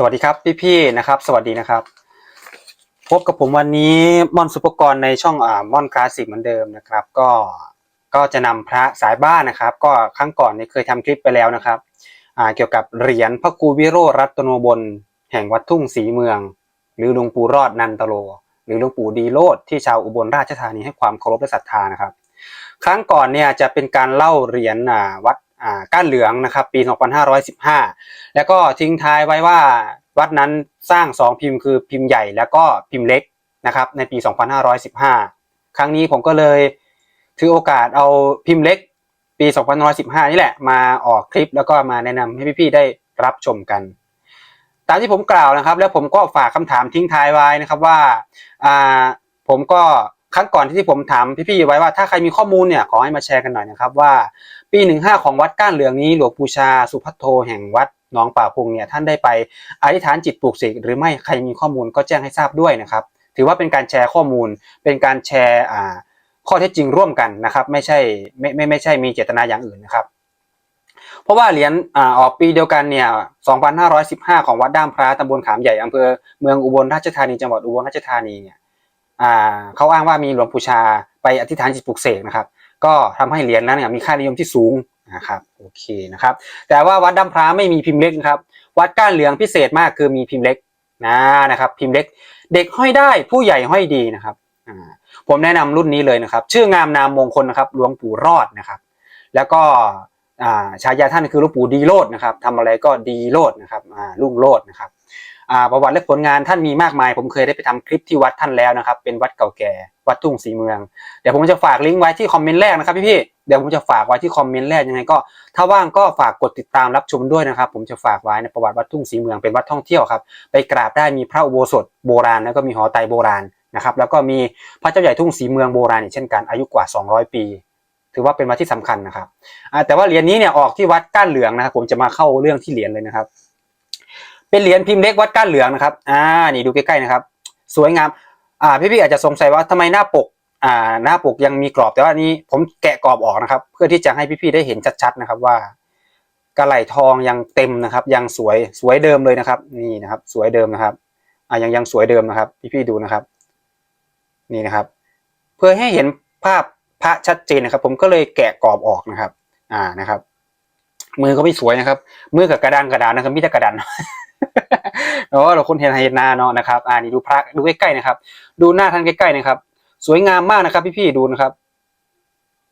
สวัสดีครับพี่ๆนะครับ สวัสดีนะครับ พบกับผมวันนี้ม่อนสุปกรณ์ในช่องอ่าม่อนคลาสสิกเหมือนเดิมนะครับ ก็ก็จะนำพระสายบ้านนะครับ ก็ครั้งก่อนเนี่ยเคยทำคลิปไปแล้วนะครับอ่าเกี่ยวกับเหรียญพระครูวิโรรัตโนบลแห่งวัดทุ่งศรีเมือง หรือหลวงปู่รอดนันตโล หรือหลวงปู่ดีโลดที่ชาวอุบลราชธานีให้ความเคารพและศรัทธานะครับ ครั้งก่อนเนี่ยจะเป็นการเล่าเหรียญอ่าวัด ก้านเหลืองนะครับปี 2515 แล้วก็ทิ้งท้ายไว้ว่าวัดนั้นสร้างสองพิมพ์คือพิมพ์ใหญ่แล้วก็พิมพ์เล็กนะครับในปี 2515 ครั้งนี้ผมก็เลยถือโอกาสเอาพิมพ์เล็กปี 2515 นี่แหละมาออกคลิปแล้วก็มาแนะนำให้พี่ๆได้รับชมกันตามที่ผมกล่าวนะครับ แล้วผมก็ฝากคำถามทิ้งท้ายไว้นะครับว่าผมก็ ครั้งก่อนที่ผมถามพี่ๆไว้ว่าถ้าใครมีข้อมูลเนี่ยขอให้มาแชร์กันหน่อยนะครับว่า ปีหนึ่งห้าของวัดก้านเหลืองนี้หลวงปู่ชาสุพัทโทแห่งวัดหนองป่าพงเนี่ยท่านได้ไปอธิษฐานจิตปลูกเสกหรือไม่ใครมีข้อมูลก็แจ้งให้ทราบด้วยนะครับ ถือว่าเป็นการแชร์ข้อมูล เป็นการแชร์อ่าข้อเท็จจริงร่วมกันนะครับ ไม่ใช่ไม่ไม่ไม่ใช่มีเจตนาอย่างอื่นนะครับเพราะว่าเหรียญอ่าออกปีเดียวกันเนี่ย 2515 ของวัดด้ามพระตำบลขามใหญ่อำเภอเมืองอุบลราชธานีจังหวัดอุบลราชธานีเนี่ย อ่าเขาอ้างว่ามีหลวงปู่ชาไปอธิษฐานจิตปลูกเสกนะครับ ก็ทำให้เหรียญนั้นเนี่ยมีค่านิยมที่สูงนะครับโอเคนะครับ แต่ว่าวัดดัมพร้าไม่มีพิมพ์เล็กนะครับ วัดก้านเหลืองพิเศษมากคือมีพิมพ์เล็กนะนะครับ พิมพ์เล็ก เด็กห้อยได้ผู้ใหญ่ห้อยดีนะครับผมแนะนำรุ่นนี้เลยนะครับ ชื่องามนามมงคลนะครับหลวงปู่รอดนะครับ แล้วก็อ่าฉายาท่านคือหลวงปู่ดีโลดนะครับทำอะไรก็ดีโลดนะครับรุ่งโลดนะครับ ประวัติและผลงานท่านมีมากมาย ผมเคยได้ไปทำคลิปที่วัดท่านแล้วนะครับ เป็นวัดเก่าแก่ วัดทุ่งศรีเมือง เดี๋ยวผมจะฝากลิงก์ไว้ที่คอมเมนต์แรกนะครับพี่ๆเดี๋ยวผมจะฝากไว้ที่คอมเมนต์แรกยังไงก็ ถ้าว่างก็ฝากกดติดตามรับชมด้วยนะครับ ผมจะฝากไว้ในประวัติวัดทุ่งศรีเมืองเป็นวัดท่องเที่ยวครับ ไปกราบได้มีพระอุโบสถโบราณแล้วก็มีหอไตโบราณนะครับ แล้วก็มีพระเจ้าใหญ่ทุ่งศรีเมืองโบราณอีกเช่นกันอายุกว่า 200 ปีถือว่าเป็นวัดที่สำคัญนะครับแต่ว่าเหรียญนี้เนี่ยออกที่วัดก้านเหลืองนะครับ ผมจะมาเข้าเรื่องที่เหรียญเลยนะครับ เป็นเหรียญพิมพ์เล็กวัดก้านเหลืองนะครับ อ่า นี่ดูใกล้ๆนะครับ สวยงาม อ่า พี่ๆอาจจะสงสัยว่าทำไมหน้าปก อ่า หน้าปกยังมีกรอบ แต่ว่านี้ผมแกะกรอบออกนะครับ เพื่อที่จะให้พี่ๆได้เห็นชัดๆนะครับว่ากระไหลทองยังเต็มนะครับ ยังสวย สวยเดิมเลยนะครับ นี่นะครับ สวยเดิมนะครับ อ่า ยังยังสวยเดิมนะครับ พี่ๆดูนะครับ นี่นะครับ เพื่อให้เห็นภาพพระชัดเจนนะครับ ผมก็เลยแกะกรอบออกนะครับ อ่า นะครับ มือก็ไม่สวยนะครับ มือกับกระดานกระดานนะครับมีแต่กระดาน เนาะเราคนเห็นเห็นหน้าเนาะนะครับอ่านี่ดูพระดูใกล้ๆนะครับ ดูหน้าท่านใกล้ๆนะครับ สวยงามมากนะครับ พี่ๆดูนะครับ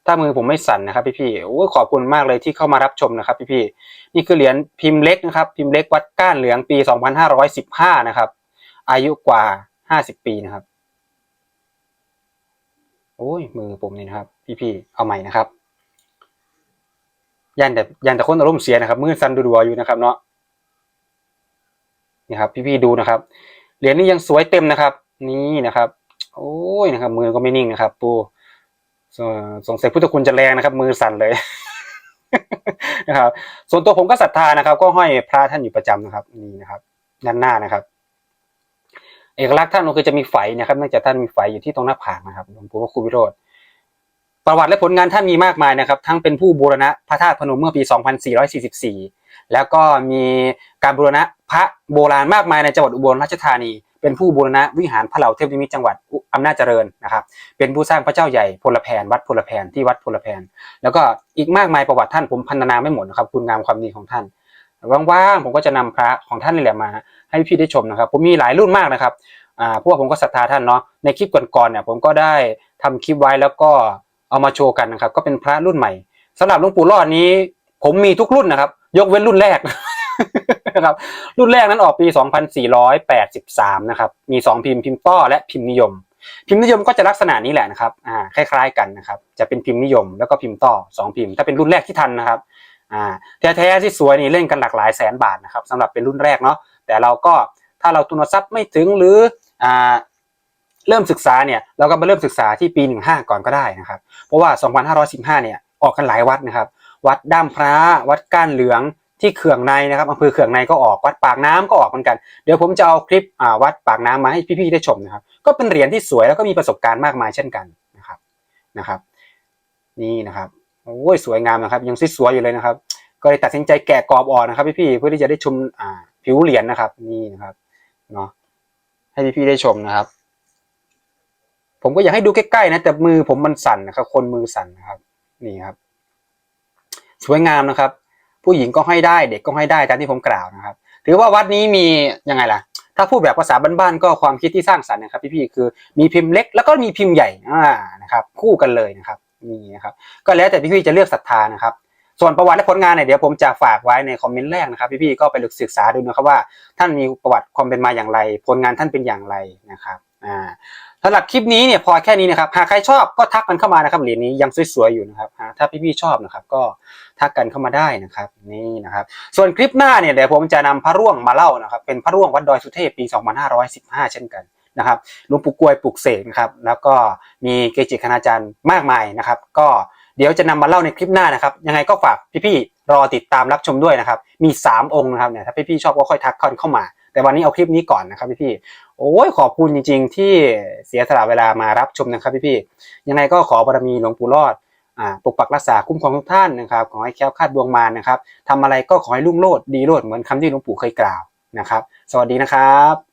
ถ้ามือผมไม่สั่นนะครับ พี่ๆโอ้ขอบคุณมากเลยที่เข้ามารับชมนะครับ พี่ๆนี่คือเหรียญพิมพ์เล็กนะครับ พิมพ์เล็กวัดก้านเหลืองปี 2515 นะครับ อายุกว่า 50 ปีนะครับโอ้ยมือผมนี่นะครับ พี่ๆเอาใหม่นะครับยันแต่ยันแต่คนอารมณ์เสียนะครับมือสั่นดูๆอยู่นะครับเนาะ นี่ครับ พี่ๆดูนะครับ เหรียญนี้ยังสวยเต็มนะครับ นี่นะครับ โอ้ยนะครับ มือก็ไม่นิ่งนะครับ ปูสสงสัยพุทธคุณจะแรงนะครับ มือสั่นเลยนะครับ ส่วนตัวผมก็ศรัทธานะครับ ก็ห้อยพระท่านอยู่ประจำนะครับ นี่นะครับ ด้านหน้านะครับ เอกลักษณ์ท่านก็คือจะมีไฝนะครับเนื่องจากท่านมีไฝอยู่ที่ตรงหน้าผากนะครับหลวงปู่พระครูวิโรธประวัติและผลงานท่านมีมากมายนะครับ ทั้งเป็นผู้บูรณะพระธาตุพนมเมื่อปี 2444 แล้วก็มีการบูรณะ พระโบราณมากมายในจังหวัดอุบลราชธานี เป็นผู้บูรณะวิหารพระเหล่าเทพนิมิตจังหวัดอำนาจเจริญนะครับ เป็นผู้สร้างพระเจ้าใหญ่พลแพนวัดพลแพนที่วัดพลแพนแล้วก็อีกมากมายประวัติท่านผมพันนาไม่หมดนะครับคุณงามความดีของท่านว่างๆผมก็จะนำพระของท่านนี่แหละมา ให้พี่ได้ชมนะครับผมมีหลายรุ่นมากนะครับอ่าพว่าผมก็ศรัทธาท่านเนาะในคลิปก่อนๆเนี่ยผมก็ได้ทำคลิปไว้แล้วก็เอามาโชว์กันนะครับ ก็เป็นพระรุ่นใหม่สำหรับหลวงปู่รอดนี้ ผมมีทุกรุ่นนะครับ ยกเว้นรุ่นแรก ครับรุ่นแรกนั้นออกปี 2483 นะครับ มี 2 พิมพ์พิมพ์ต้อและพิมพ์นิยม พิมพ์นิยมก็จะลักษณะนี้แหละนะครับอ่าคล้าย ๆ กันนะครับ จะเป็นพิมพ์นิยมแล้วก็พิมพ์ต้อสองพิมพ์ ถ้าเป็นรุ่นแรกที่ทันนะครับอ่าแท้ๆที่สวยนี่เล่นกันหลากหลายแสนบาทนะครับสำหรับเป็นรุ่นแรกเนาะแต่เราก็ถ้าเราทุนทรัพย์ไม่ถึงหรืออ่าเริ่มศึกษาเนี่ยเราก็มาเริ่มศึกษาที่ปี 15 ก่อนก็ได้นะครับ เพราะว่า 2515 เนี่ยออกกันหลายวัดนะครับ วัดด้ามพระวัดก้านเหลือง ที่เขื่องในนะครับอำเภอเขื่องในก็ออกวัดปากน้ำก็ออกเหมือนกัน เดี๋ยวผมจะเอาคลิปวัดปากน้ำมาให้พี่ๆได้ชมนะครับ ก็เป็นเหรียญที่สวยแล้วก็มีประสบการณ์มากมายเช่นกันนะครับนะครับ นี่นะครับโอ้ยสวยงามนะครับ ยังสวยๆอยู่เลยนะครับ ก็เลยตัดสินใจแกะกรอบออกนะครับ พี่ๆเพื่อที่จะได้ชมอ่าผิวเหรียญนะครับ นี่นะครับเนาะให้พี่ๆได้ชมนะครับ ผมก็อยากให้ดูใกล้ๆนะแต่มือผมมันสั่นนะครับ คนมือสั่นนะครับ นี่ครับ สวยงามนะครับ ผู้หญิงก็ให้ได้เด็กก็ให้ได้ตามที่ผมกล่าวนะครับ ถือว่าวัดนี้มียังไงล่ะ ถ้าพูดแบบภาษาบ้านๆก็ความคิดที่สร้างสรรค์นะครับพี่ๆคือมีพิมพ์เล็กแล้วก็มีพิมพ์ใหญ่อ่านะครับ คู่กันเลยนะครับนี่นะครับ ก็แล้วแต่พี่ๆจะเลือกศรัทธานะครับ ส่วนประวัติและผลงานเนี่ยเดี๋ยวผมจะฝากไว้ในคอมเมนต์แรกนะครับ พี่ๆก็ไปศึกษาดูนะครับว่าท่านมีประวัติความเป็นมาอย่างไร ผลงานท่านเป็นอย่างไรนะครับ อ่าสำหรับคลิปนี้เนี่ยพอแค่นี้นะครับหากใครชอบก็ทักกันเข้ามานะครับเหรียญนี้ยังสวยๆอยู่นะครับถ้าพี่ๆชอบนะครับ ก็ทักกันเข้ามาได้นะครับนี่นะครับ ส่วนคลิปหน้าเนี่ยเดี๋ยวผมจะนำพระร่วงมาเล่านะครับ เป็นพระร่วงวัดดอยสุเทพปี 2515 เช่นกันนะครับหลวงปู่กวยปลุกเสกนะครับแล้วก็มีเกจิคณาจารย์มากมายนะครับ ก็เดี๋ยวจะนำมาเล่าในคลิปหน้านะครับ ยังไงก็ฝากพี่ๆรอติดตามรับชมด้วยนะครับ มี 3 องค์นะครับเนี่ยถ้าพี่ๆชอบก็ค่อยทักเข้ามา แต่วันนี้เอาคลิปนี้ก่อนนะครับพี่ๆโอ้ยขอบคุณจริง ๆ ที่เสียสละเวลามารับชมนะครับพี่ๆยังไงก็ขอบารมีหลวงปู่รอดอ่าปกปักรักษาคุ้มครองทุกท่านนะครับขอให้แค้วคาดดวงมารนะครับทำอะไรก็ขอให้รุ่งโรดดีโรดเหมือนคำที่หลวงปู่เคยกล่าวนะครับ สวัสดีนะครับ